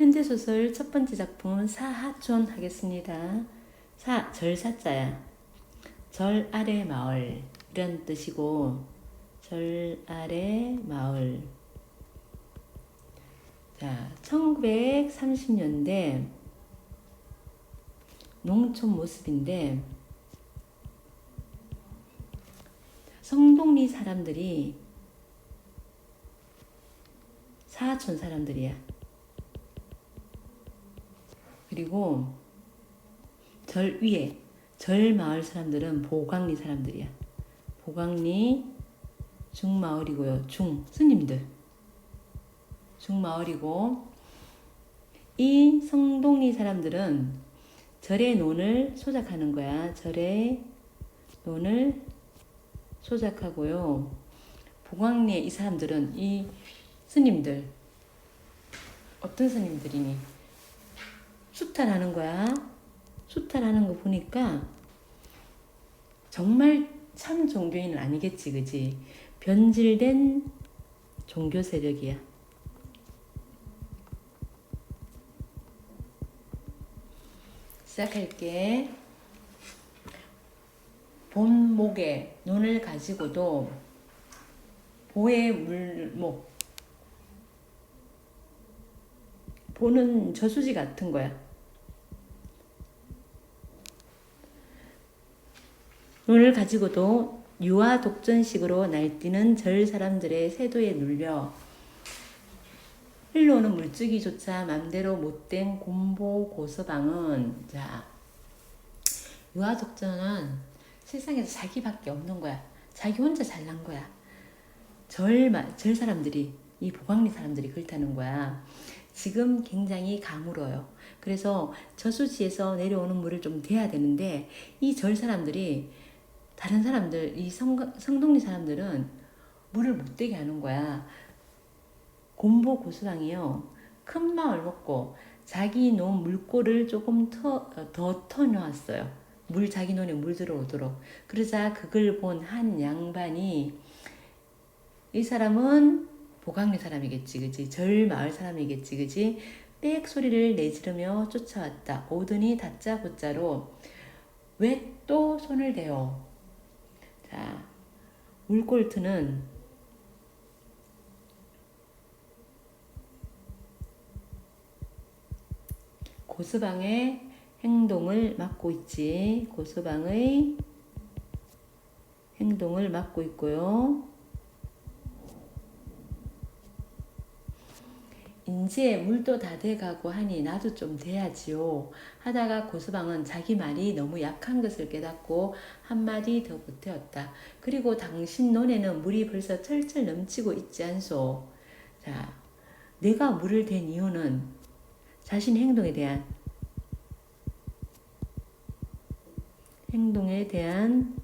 현대소설 첫 번째 작품은 사하촌 하겠습니다. 사, 절사자야. 절 아래 마을. 이런 뜻이고, 절 아래 마을. 자, 1930년대 농촌 모습인데, 성동리 사람들이 사하촌 사람들이야. 그리고 절 위에 절 마을 사람들은 보강리 사람들이야. 보강리 중 마을이고요. 중 스님들 중 마을이고 이 성동리 사람들은 절의 논을 소작하는 거야. 절의 논을 소작하고요. 보광리의 이 사람들은 이 스님들 어떤 스님들이니? 수탈하는 거야. 수탈하는 거 보니까 정말 참 종교인은 아니겠지, 그지? 변질된 종교 세력이야. 시작할게. 본목의 눈을 가지고도 보의 물목 보는 저수지 같은 거야. 을 가지고도 유아 독전식으로 날뛰는 절 사람들의 세도에 눌려 흘러오는 물주기조차 맘대로 못된 곰보 고서방은 자 유아 독전은 세상에서 자기밖에 없는 거야. 자기 혼자 잘난 거야. 절, 절 사람들이 이 보광리 사람들이 그렇다는 거야. 지금 굉장히 가물어요. 그래서 저수지에서 내려오는 물을 좀 대야 되는데 이 절 사람들이 다른 사람들 이 성, 성동리 사람들은 물을 못 대게 하는 거야. 곰보 고수랑이요. 큰 마을 먹고 자기 논 물꼬를 조금 터, 더 터놓았어요. 물 자기 논에 물 들어오도록. 그러자 그걸 본 한 양반이 이 사람은 보강리 사람이겠지, 그지? 절 마을 사람이겠지, 그지? 빽 소리를 내지르며 쫓아왔다. 오더니 다짜 고짜로 왜 또 손을 대요? 자, 물골트는 고스방의 행동을 맡고 있지. 고스방의 행동을 맡고 있고요. 이제 물도 다 돼가고 하니 나도 좀 돼야지요. 하다가 고수방은 자기 말이 너무 약한 것을 깨닫고 한마디 더 보태었다. 그리고 당신 논에는 물이 벌써 철철 넘치고 있지 않소. 자, 내가 물을 댄 이유는 자신 행동에 대한 행동에 대한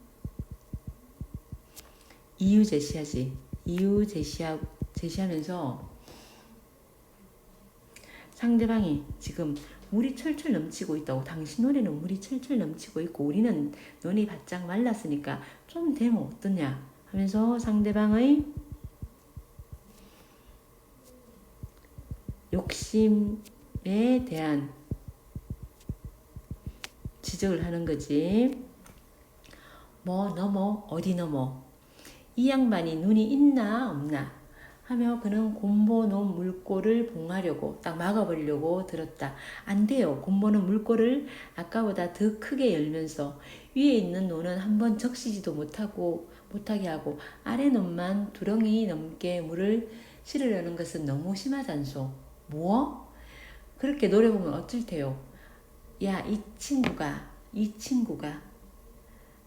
이유 제시하지. 이유 제시하, 제시하면서 상대방이 지금 물이 철철 넘치고 있다고 당신 노래는 물이 철철 넘치고 있고 우리는 눈이 바짝 말랐으니까 좀 되면 어떠냐 하면서 상대방의 욕심에 대한 지적을 하는 거지. 뭐 넘어? 어디 넘어? 이 양반이 눈이 있나 없나 하며 그는 곰보놓은 물꼬를 봉하려고 딱 막아버리려고 들었다. 안 돼요. 곰보는 물꼬를 아까보다 더 크게 열면서 위에 있는 노는 한번 적시지도 못하고 못하게 하고 아래 논만 두렁이 넘게 물을 실으려는 것은 너무 심하잖소. 뭐? 그렇게 노려보면 어쩔 테요. 야, 이 친구가, 이 친구가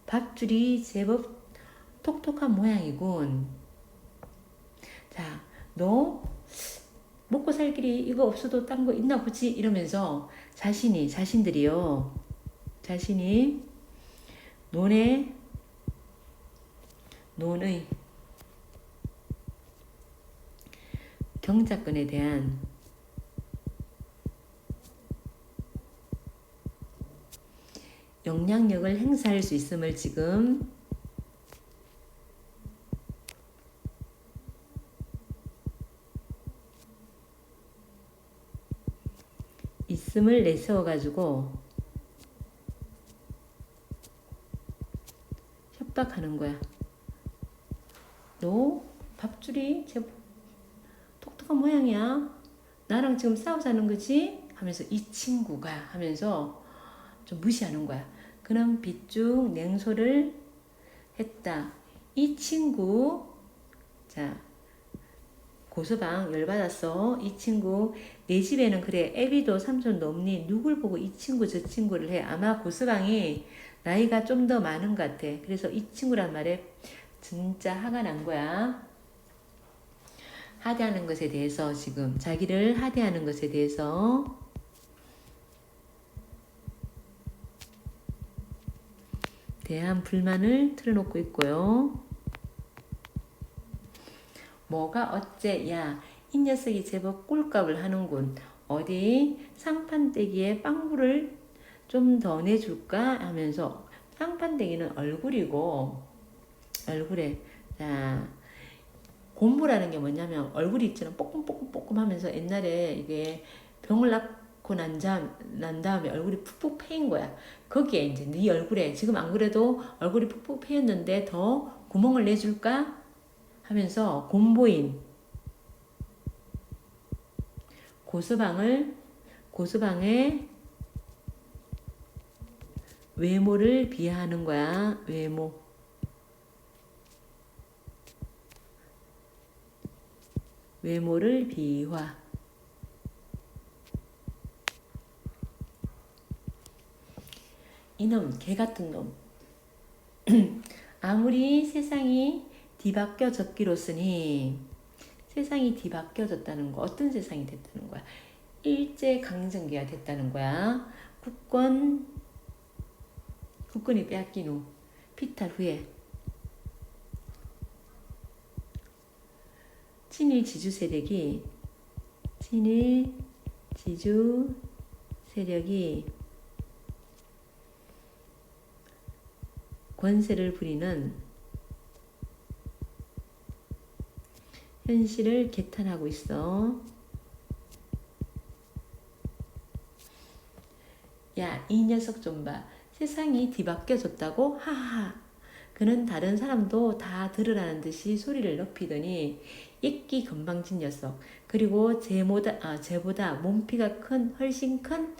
밥줄이 제법 톡톡한 모양이군. 자, 너 먹고 살 길이 이거 없어도 딴 거 있나 보지? 이러면서 자신이, 자신들이요. 자신이 논의, 논의 경작권에 대한 영향력을 행사할 수 있음을 지금 있음을 내세워 가지고 협박하는 거야. 너 밥줄이 제 똑똑한 모양이야. 나랑 지금 싸우자는 거지? 하면서 이 친구가 하면서 좀 무시하는 거야. 그럼 빗중 냉소를 했다. 이 친구 자 고서방 열받았어. 이 친구 내 집에는 그래 애비도 삼촌도 없니 누굴 보고 이 친구 저 친구를 해 아마 고서방이 나이가 좀 더 많은 것 같아. 그래서 이 친구란 말에 진짜 화가 난 거야. 하대하는 것에 대해서 지금 자기를 하대하는 것에 대해서 대한 불만을 틀어놓고 있고요. 뭐가 어째 야? 이 녀석이 제법 꿀값을 하는군. 어디 상판대기에 빵불을 좀 더 내줄까? 하면서 상판대기는 얼굴이고 얼굴에 자 곰보라는 게 뭐냐면 얼굴이 있잖아. 뽀끔뽀끔뽀끔 하면서 옛날에 이게 병을 낳고 난, 자, 난 다음에 얼굴이 푹푹 패인 거야. 거기에 이제 네 얼굴에 지금 안 그래도 얼굴이 푹푹 패였는데 더 구멍을 내줄까 하면서 곰보인 고스방을 고스방의 외모를 비하하는 거야 외모 외모를 비화. 이놈, 개 같은 놈. 아무리 세상이 뒤바뀌어졌기로쓰니 세상이 뒤바뀌어졌다는 거 어떤 세상이 됐다는 거야? 일제 강점기가 됐다는 거야. 국권 국권이 빼앗긴 후 피탈 후에 친일 지주 세력이 친일 지주 세력이 권세를 부리는 현실을 개탄하고 있어. 야, 이 녀석 좀 봐. 세상이 뒤바뀌어졌다고? 하하. 그는 다른 사람도 다 들으라는 듯이 소리를 높이더니 이끼 건방진 녀석 그리고 제보다, 아, 제보다 몸피가 큰 훨씬 큰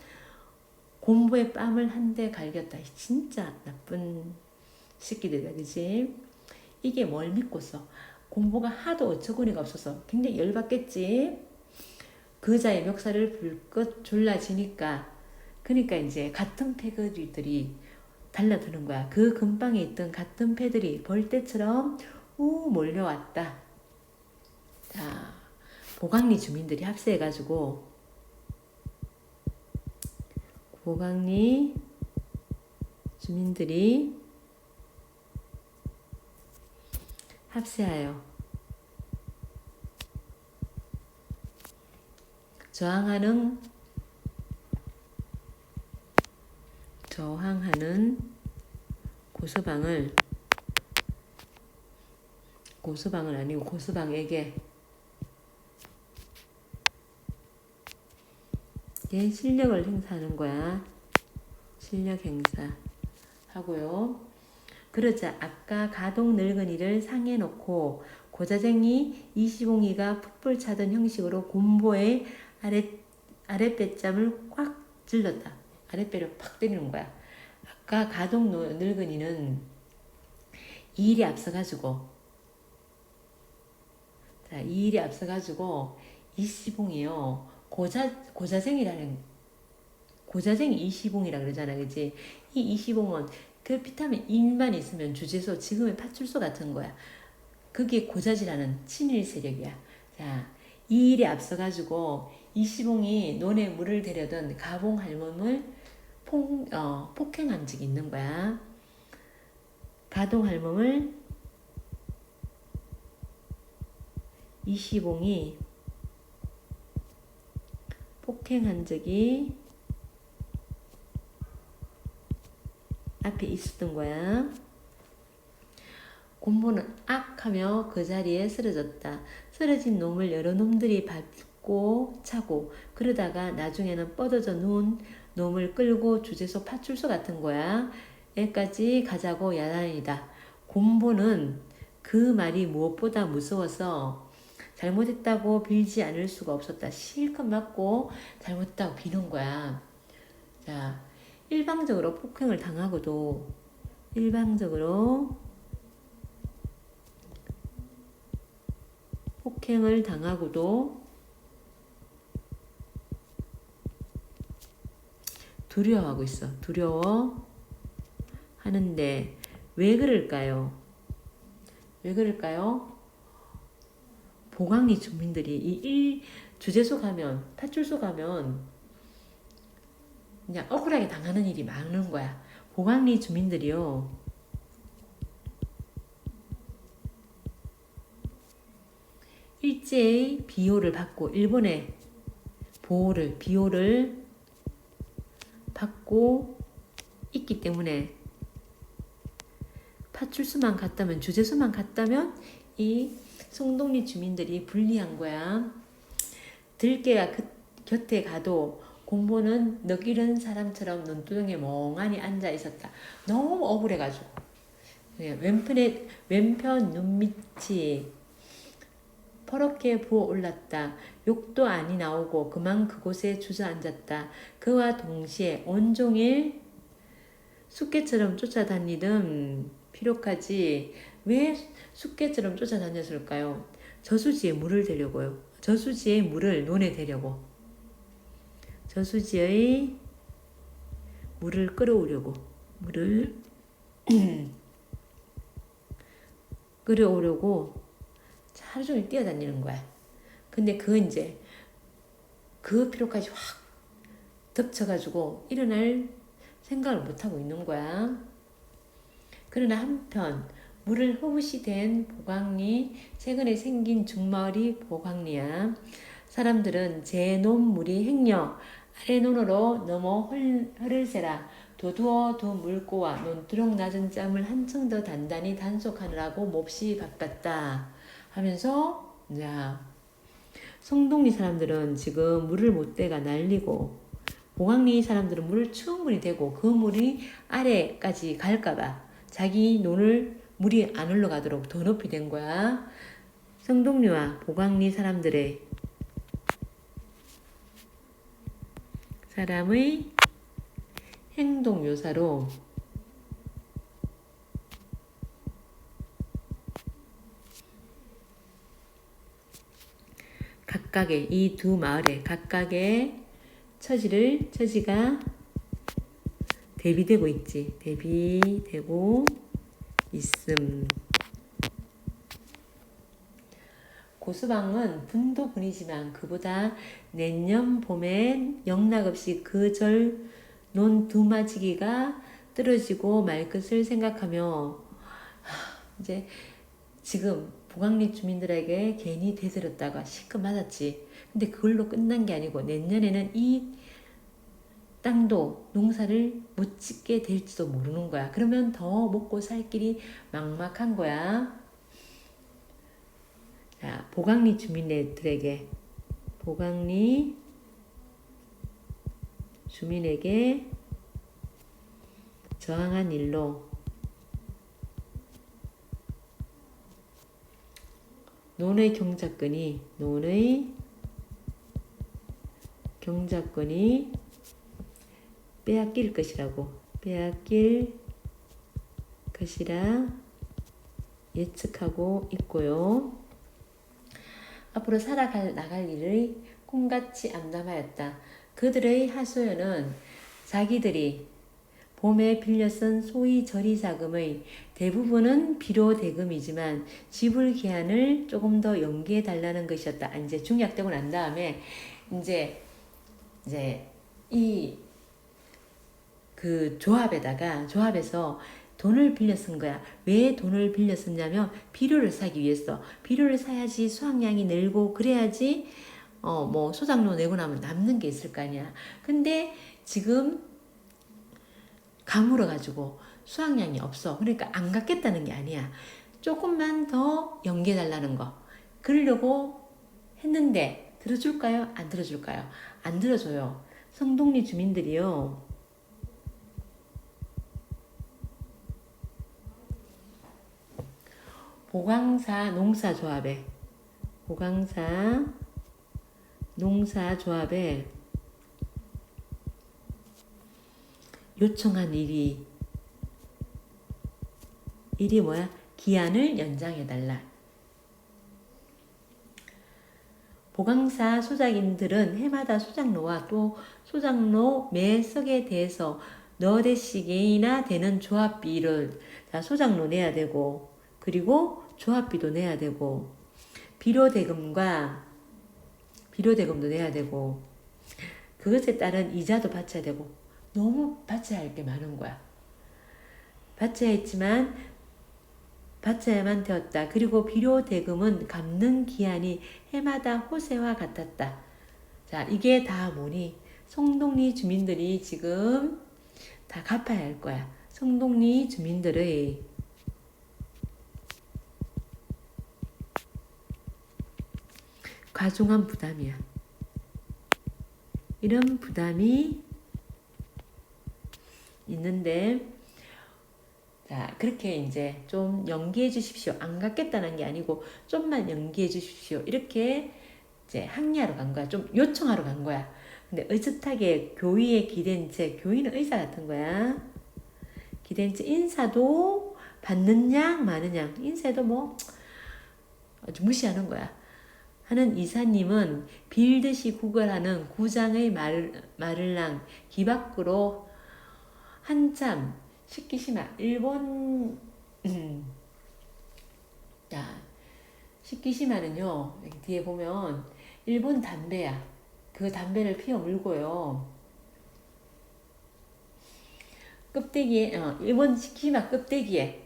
곰보의 뺨을 한 대 갈겼다. 진짜 나쁜 새끼들이다 그지? 이게 뭘 믿고서 공보가 하도 어처구니가 없어서 굉장히 열받겠지. 그자의 멱살을 불긋 졸라지니까 그러니까 이제 같은 패거리들이 달라드는 거야. 그 근방에 있던 같은 패들이 벌떼처럼 우 몰려왔다. 자, 보강리 주민들이 합세해가지고 보강리 주민들이 합세하여 저항하는 저항하는 고서방을 고서방을 아니고 고서방에게 얘 실력을 행사하는 거야. 실력 행사 하고요. 그러자 아까 가동 늙은이를 상해 놓고 고자쟁이 이시봉이가 풋불 차던 형식으로 곰보의 아래 아랫배짬을 꽉 찔렀다. 아랫배를 팍 때리는 거야. 아까 가동 늙은이는 이 일이 앞서가지고 자, 이 일이 앞서가지고 이시봉이요. 고자 고자생이라는 고자생이 이시봉이라 그러잖아, 그지? 이 이시봉은 그 비타민 E만 있으면 주제소 지금의 파출소 같은 거야. 그게 고자지라는 친일 세력이야. 자, 이 일에 앞서가지고 이시봉이 논에 물을 데려던 가봉 할멈을 폭, 어, 폭행한 적이 있는 거야. 가동 할멈을 이시봉이 폭행한 적이 앞에 있었던 거야. 곰보는 악 하며 그 자리에 쓰러졌다. 쓰러진 놈을 여러 놈들이 찾고 차고 그러다가 나중에는 뻗어져 누운 놈을 끌고 주제소 파출소 같은 거야. 애까지 가자고 야단이다. 곰보는 그 말이 무엇보다 무서워서 잘못했다고 빌지 않을 수가 없었다. 실컷 맞고 잘못했다고 비는 거야. 자, 일방적으로 폭행을 당하고도 일방적으로 폭행을 당하고도 두려워하고 있어. 두려워 하는데 왜 그럴까요? 왜 그럴까요? 보강리 주민들이 이 일 주제소 가면 파출소 가면 그냥 억울하게 당하는 일이 많은 거야. 보강리 주민들이요. 일제히 비호를 받고 일본의 보호를 비호를 받고 있기 때문에 파출소만 갔다면 주제소만 갔다면 이 송동리 주민들이 불리한 거야. 들깨가 그, 곁에 가도 공보는 넋 잃은 사람처럼 눈두덩이에 멍하니 앉아 있었다. 너무 억울해가지고 예, 왼편에 왼편 눈밑이 퍼렇게 부어 올랐다. 욕도 아니 나오고 그만 그곳에 주저앉았다. 그와 동시에 온종일 숫개처럼 쫓아다니던 피로까지 왜 숫개처럼 쫓아다녔을까요? 저수지에 물을 대려고요. 저수지에 물을 논에 대려고. 저수지의 물을 끌어오려고. 물을 끌어오려고 하루 종일 뛰어다니는 거야. 근데 그 이제 그 피로까지 확 덮쳐가지고 일어날 생각을 못하고 있는 거야. 그러나 한편 물을 허브시 된 보강리 최근에 생긴 중마을이 보강리야. 사람들은 제논 물이 행여 아래논으로 넘어 흐를 새라 도두어 두 물고와 논두렁 낮은 짬을 한층 더 단단히 단속하느라고 몹시 바빴다 하면서 자 성동리 사람들은 지금 물을 못 대가 날리고 보강리 사람들은 물을 충분히 대고 그 물이 아래까지 갈까봐 자기 논을 물이 안 올라가도록 더 높이 된 거야. 성동리와 보강리 사람들의 사람의 행동 묘사로 각각의 이 두 마을의 각각의 처지를 처지가 대비되고 있지. 대비되고 있음. 고수방은 분도분이지만 그보다 내년 봄엔 영락없이 그 절 논 두마지기가 떨어지고 말 것을 생각하며 이제 지금 보강리 주민들에게 괜히 대들었다가 실컷 맞았지. 근데 그걸로 끝난 게 아니고 내년에는 이 땅도 농사를 못 짓게 될지도 모르는 거야. 그러면 더 먹고 살 길이 막막한 거야. 자, 보강리 주민들에게 보강리 주민에게 저항한 일로 논의 경작권이 논의 경작권이 빼앗길 것이라고 빼앗길 것이라 예측하고 있고요. 앞으로 살아갈 나갈 일을 꿈같이 암담하였다. 그들의 하소연은 자기들이 봄에 빌려 쓴 소위 저리 자금의 대부분은 비로 대금이지만 지불 기한을 조금 더 연기해 달라는 것이었다. 이제 중약되고 난 다음에 이제 이제 이 그 조합에다가 조합에서 돈을 빌려 쓴 거야. 왜 돈을 빌려 썼냐면 비료를 사기 위해서. 비료를 사야지 수확량이 늘고 그래야지 어 뭐 소장료 내고 나면 남는 게 있을 거 아니야. 근데 지금 가물어 가지고 수확량이 없어. 그러니까 안 갚겠다는 게 아니야. 조금만 더 연계해 달라는 거. 그러려고 했는데 들어줄까요? 안 들어줄까요? 안 들어줘요. 성동리 주민들이요. 보강사 농사조합에 보강사 농사조합에 요청한 일이 일이 뭐야? 기한을 연장해달라. 보강사 소작인들은 해마다 소장로와 또 소장로 매 석에 대해서 너 대씩이나 되는 조합비를 자, 소장로 내야 되고 그리고 조합비도 내야 되고 비료 대금과 비료 대금도 내야 되고 그것에 따른 이자도 바쳐야 되고 너무 바쳐야 할 게 많은 거야. 바쳐야 했지만 바쳐야만 되었다. 그리고 비료 대금은 갚는 기한이 해마다 호세와 같았다. 자, 이게 다 뭐니? 성동리 주민들이 지금 다 갚아야 할 거야. 성동리 주민들의 과중한 부담이야. 이런 부담이 있는데, 자, 그렇게 이제 좀 연기해 주십시오. 안 갚겠다는 게 아니고, 좀만 연기해 주십시오. 이렇게 이제 항의하러 간 거야. 좀 요청하러 간 거야. 근데 의젓하게 교의에 기댄 채, 교의는 의사 같은 거야. 기댄 채 인사도 받는 양, 많은 양. 인사도 뭐, 아주 무시하는 거야. 하는 이사님은 빌듯이 구걸하는 구장의 말, 마를랑 기 밖으로 한참 식기시마. 일본 음, 자 식기시마는요 여기 뒤에 보면 일본 담배야. 그 담배를 피워 물고요. 껍데기에 어, 일본 식기시마 껍데기에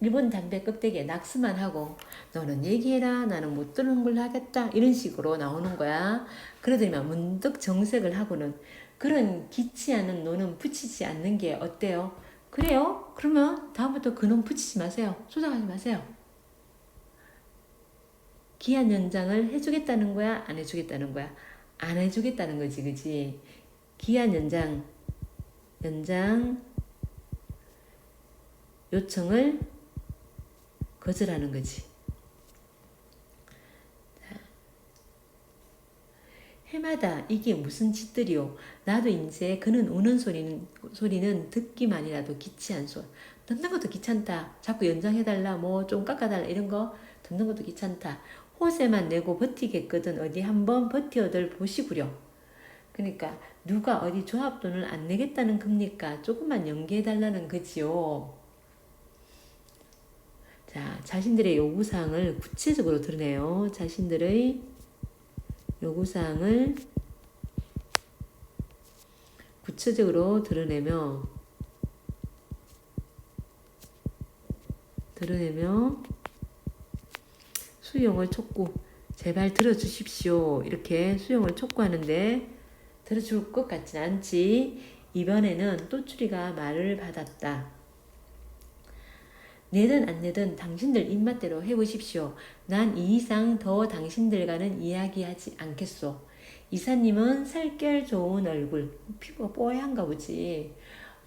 일본 담배 껍데기에 낙스만 하고 너는 얘기해라 나는 못 들은 걸 하겠다 이런 식으로 나오는 거야. 그러더니만 문득 정색을 하고는 그런 기치 않은 노는 붙이지 않는 게 어때요? 그래요? 그러면 다음부터 그놈 붙이지 마세요. 소장하지 마세요. 기한 연장을 해주겠다는 거야? 안 해주겠다는 거야? 안 해주겠다는 거지 그지? 기한 연장 연장 요청을 거절하는 거지. 해마다 이게 무슨 짓들이요. 나도 이제 그는 우는 소리는 소리는 듣기만이라도 기치한 소. 듣는 것도 귀찮다. 자꾸 연장해달라, 뭐 좀 깎아달라 이런 거 듣는 것도 귀찮다. 호세만 내고 버티겠거든 어디 한번 버티어들 보시구려. 그러니까 누가 어디 조합 돈을 안 내겠다는 겁니까? 조금만 연기해달라는 거지요. 자, 자신들의 요구사항을 구체적으로 드러내요. 자신들의 요구사항을 구체적으로 드러내며 드러내며 수용을 촉구. 제발 들어주십시오. 이렇게 수용을 촉구하는데 들어줄 것 같진 않지. 이번에는 또추리가 말을 받았다 내든 안 내든 당신들 입맛대로 해보십시오. 난 이 이상 더 당신들과는 이야기하지 않겠소. 이사님은 살결 좋은 얼굴, 피부가 뽀얀가 보지.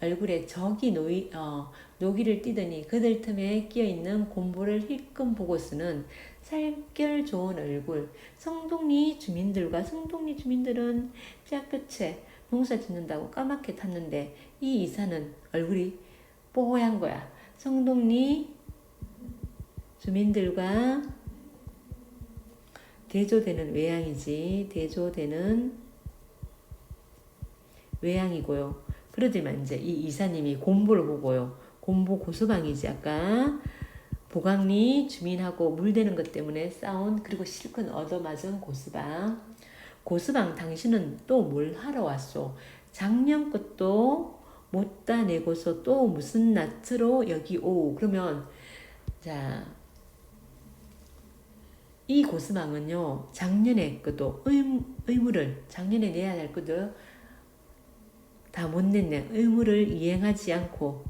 얼굴에 적이 노이, 어, 노기를 띠더니 그들 틈에 끼어있는 곰보를 힐끔 보고서는 살결 좋은 얼굴. 성동리 주민들과 성동리 주민들은 짝볕에 농사 짓는다고 까맣게 탔는데 이 이사는 얼굴이 뽀얀 거야. 성동리 주민들과 대조되는 외양이지 대조되는 외양이고요. 그러더만 이제 이 이사님이 곰보를 보고요. 곰보 고소방이지 아까 보강리 주민하고 물대는 것 때문에 싸운 그리고 실컷 얻어맞은 고스방 고스방 당신은 또 뭘 하러 왔소? 작년 것도 못 따내고서 또 무슨 낯으로 여기 오 그러면 자. 이 고스망은요 작년에 그도 의무 를 작년에 내야 할 것도 다 못 냈네 의무를 이행하지 않고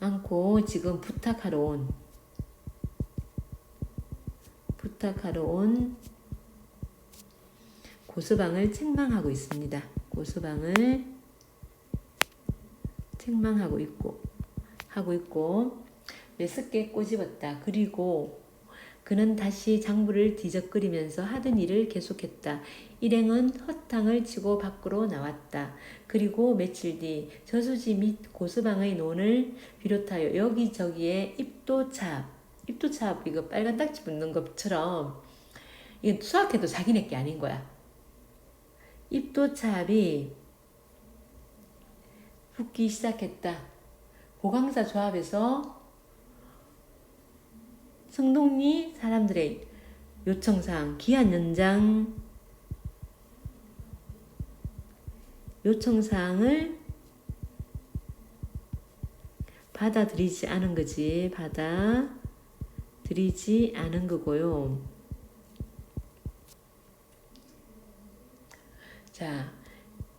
않고 지금 부탁하러 온 부탁하러 온 고서방을 책망하고 있습니다. 고서방을 책망하고 있고 하고 있고 메스게 꼬집었다. 그리고 그는 다시 장부를 뒤적거리면서 하던 일을 계속했다. 일행은 헛탕을 치고 밖으로 나왔다. 그리고 며칠 뒤 저수지 및 고스방의 논을 비롯하여 여기저기에 입도찹, 입도찹 이거 빨간 딱지 붙는 것처럼 이게 수학해도 자기네 게 아닌 거야. 입도찹이 붙기 시작했다. 보강사 조합에서 성동리 사람들의 요청사항 기한 연장. 요청사항을 받아들이지 않은 거지. 받아들이지 않은 거고요 자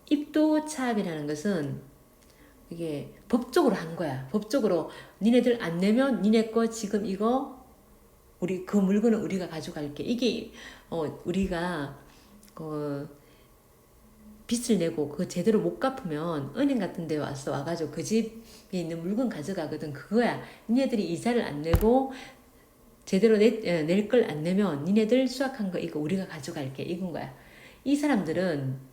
입도 차압이라는 것은 이게 법적으로 한 거야 법적으로 니네들 안 내면 니네 거 지금 이거 우리 그 물건은 우리가 가져갈게. 이게 어 우리가 그 빚을 내고 그 제대로 못 갚으면 은행 같은 데 와서 와가지고 그 집에 있는 물건 가져가거든. 그거야. 니네들이 이자를 안 내고 제대로 낼 걸 안 내면 니네들 수확한 거 이거 우리가 가져갈게. 이건 거야. 이 사람들은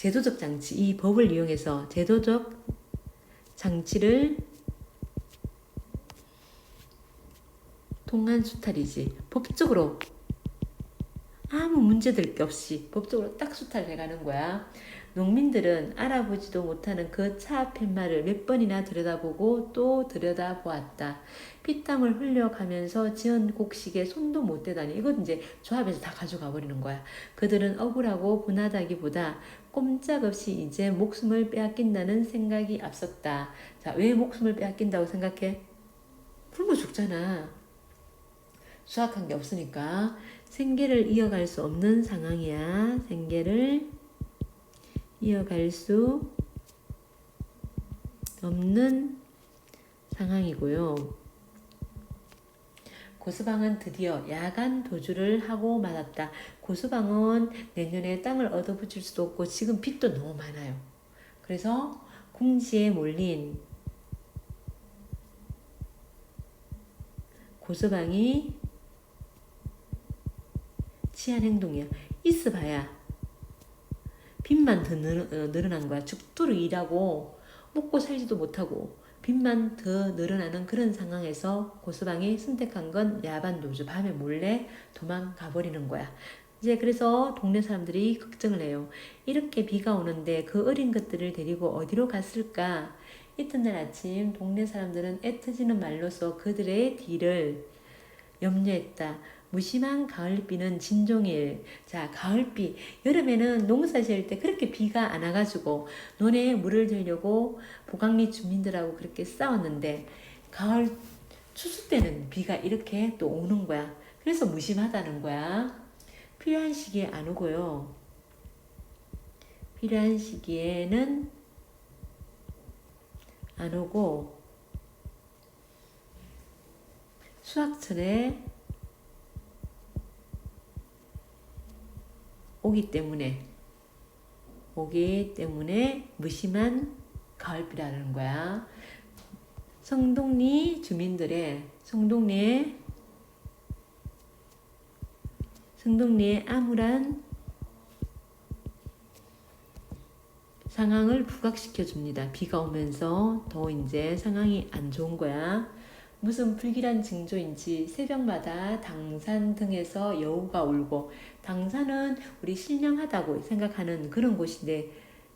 제도적 장치, 이 법을 이용해서 제도적 장치를 동안 수탈이지. 법적으로 아무 문제될 게 없이 법적으로 딱 수탈 해 가는 거야. 농민들은 알아보지도 못하는 그차 팻말을 몇 번이나 들여다보고 또 들여다보았다. 피땀을 흘려가면서 지은 곡식에 손도 못 대다니. 이건 이제 조합에서 다 가져가 버리는 거야. 그들은 억울하고 분하다기보다 꼼짝없이 이제 목숨을 빼앗긴다는 생각이 앞섰다. 자, 왜 목숨을 빼앗긴다고 생각해? 굶어 죽잖아. 수확한 게 없으니까 생계를 이어갈 수 없는 상황이야. 생계를 이어갈 수 없는 상황이고요. 고수방은 드디어 야간 도주를 하고 말았다. 고수방은 내년에 땅을 얻어붙일 수도 없고 지금 빚도 너무 많아요. 그래서 궁지에 몰린 고수방이 취한 행동이야. 있어봐야 빚만 더 늘, 어난 거야. 죽도록 일하고 먹고 살지도 못하고 빚만 더 늘어나는 그런 상황에서 고수방이 선택한 건 야반 노조 밤에 몰래 도망가 버리는 거야. 이제 그래서 동네 사람들이 걱정을 해요. 이렇게 비가 오는데 그 어린 것들을 데리고 어디로 갔을까? 이튿날 아침 동네 사람들은 애터지는 말로써 그들의 뒤를 염려했다. 무심한 가을비는 진종일. 자, 가을비. 여름에는 농사 지을 때 그렇게 비가 안 와가지고 논에 물을 들려고 보강리 주민들하고 그렇게 싸웠는데 가을 추수 때는 비가 이렇게 또 오는 거야. 그래서 무심하다는 거야. 필요한 시기에 안 오고요. 필요한 시기에는 안 오고 수확철에 오기 때문에 오기 때문에 무심한 가을비라는 거야. 성동리 주민들의 성동리의 성동리의 암울한 상황을 부각시켜 줍니다. 비가 오면서 더 이제 상황이 안 좋은 거야. 무슨 불길한 징조인지 새벽마다 당산 등에서 여우가 울고 당산은 우리 신령하다고 생각하는 그런 곳인데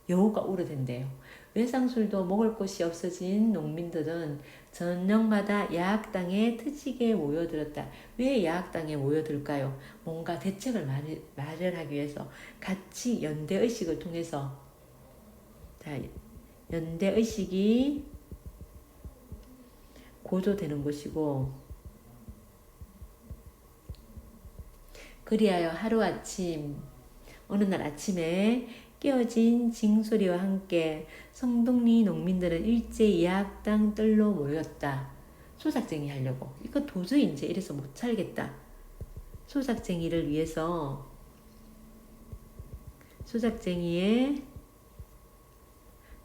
여우가 울어댄대요. 외상술도 먹을 곳이 없어진 농민들은 저녁마다 야학당에 트지게 모여들었다. 왜 야학당에 모여들까요? 뭔가 대책을 마련하기 위해서 같이 연대의식을 통해서 자, 연대의식이 고조되는 것이고 그리하여 하루아침 어느 날 아침에 깨어진 징소리와 함께 성동리 농민들은 일제 예학당 뜰로 모였다. 소작쟁이 하려고. 이거 도저히 이제 이래서 못 살겠다. 소작쟁이를 위해서 소작쟁이에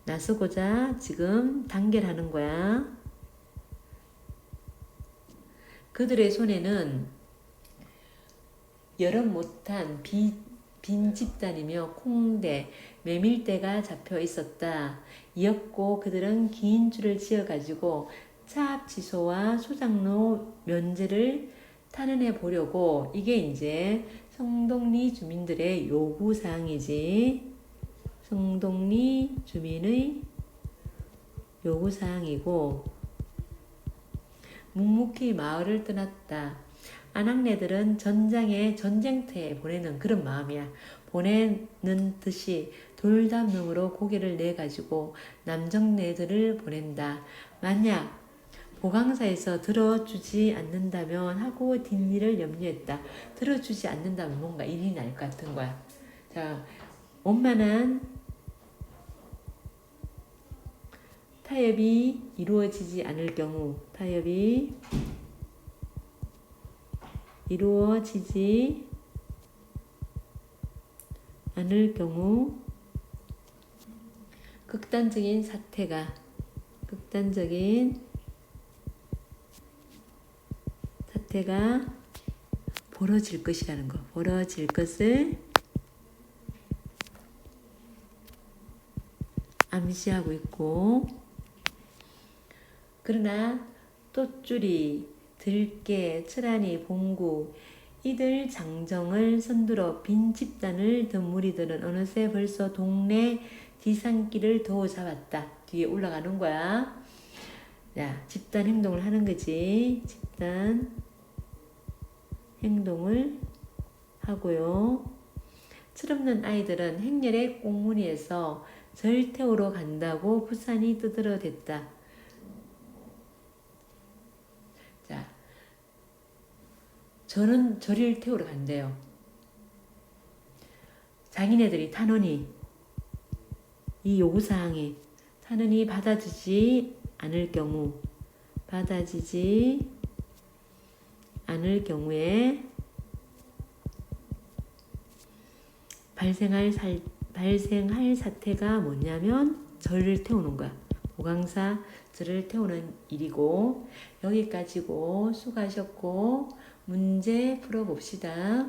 나서고자 지금 단결하는 거야. 그들의 손에는 여름 못한 비, 빈 집단이며 콩대, 메밀대가 잡혀 있었다. 이었고 그들은 긴 줄을 지어가지고 차압지소와 소장로 면제를 탄원해 보려고 이게 이제 성동리 주민들의 요구 사항이지. 성동리 주민의 요구 사항이고 묵묵히 마을을 떠났다. 아낙네들은 전장에 전쟁터에 보내는 그런 마음이야. 보내는 듯이 돌담능으로 고개를 내가지고 남정네들을 보낸다. 만약 보강사에서 들어주지 않는다면 하고 뒷일을 염려했다. 들어주지 않는다면 뭔가 일이 날 것 같은 거야. 자, 원만한 타협이 이루어지지 않을 경우 타협이 이루어지지 않을 경우 극단적인 사태가 극단적인 사태가 벌어질 것이라는 거. 벌어질 것을 암시하고 있고 그러나 또쭈리, 들깨, 철안이, 봉구 이들 장정을 선두로 빈 집단을 든 무리들은 어느새 벌써 동네 뒤산길을 도우 잡았다. 뒤에 올라가는 거야. 자, 집단 행동을 하는 거지. 집단 행동을 하고요. 철없는 아이들은 행렬의 꽁무니에서 절 태우러 간다고 부산이 뜨들어댔다. 자, 저는 절을 태우러 간대요. 자기네들이 탄원이 이 요구사항에 탄원이 받아주지 않을 경우 받아지지 않을 경우에 발생할 살, 발생할 사태가 뭐냐면 절을 태우는 거야. 보강사 절을 태우는 일이고 여기까지고 수고하셨고 문제 풀어봅시다.